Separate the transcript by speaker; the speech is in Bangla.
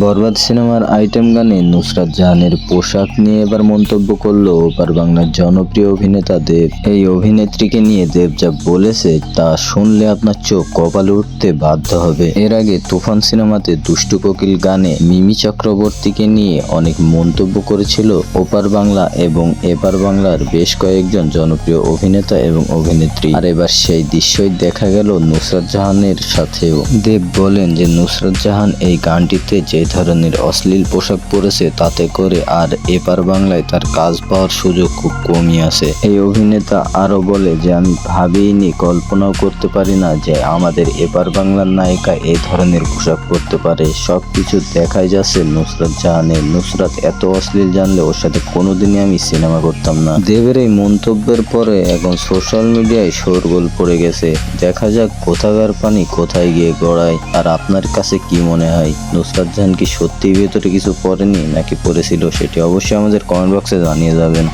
Speaker 1: বরবাদ সিনেমার আইটেম গানে নুসরাত জাহানের পোশাক নিয়ে এবার মন্তব্য করল ওপার বাংলার জনপ্রিয় অভিনেতা দেব। এই অভিনেত্রীকে নিয়ে দেব যা বলেছে তা শুনলে আপনার চোখ কপালে উঠতে বাধ্য হবে। এর আগে তুফান সিনেমাতে দুষ্টু কোকিল গানে মিমি চক্রবর্তীকে নিয়ে অনেক মন্তব্য করেছিল ওপার বাংলা এবং এপার বাংলার বেশ কয়েকজন জনপ্রিয় অভিনেতা এবং অভিনেত্রী। আর এবার সেই দৃশ্যই দেখা গেল নুসরাত জাহানের সাথেও। দেব বলেন যে নুসরাত জাহান এই গানটিতে যে ধরনের অশ্লীল পোশাক পরেছে তাতে করে আর এপার বাংলায় তার কাজ পাওয়ার সুযোগ খুব কমই আছে। এই অভিনেতা আরও বলে যে, আমি ভাবিনি, কল্পনাও করতে পারি না যে আমাদের এপার বাংলার নায়িকা এই ধরনের পোশাক পরতে পারে। সবকিছু দেখাই যাচ্ছে নুসরাত জাহানের। নুসরাত এত অশ্লীল জানলে ওর সাথে কোনোদিনই আমি সিনেমা করতাম না। দেবের এই মন্তব্যের পরে এখন সোশ্যাল মিডিয়ায় শোরগোল পড়ে গেছে। দেখা যাক কোথাকার পানি কোথায় গিয়ে গড়ায় আর আপনার কাছে কি মনে হয়? নুসরাত জাহান কি সত্যি ভেতরে কিছু পড়েনি নাকি পড়েছিল সেটি অবশ্যই আমাদের কমেন্ট বক্সে জানিয়ে যাবেন।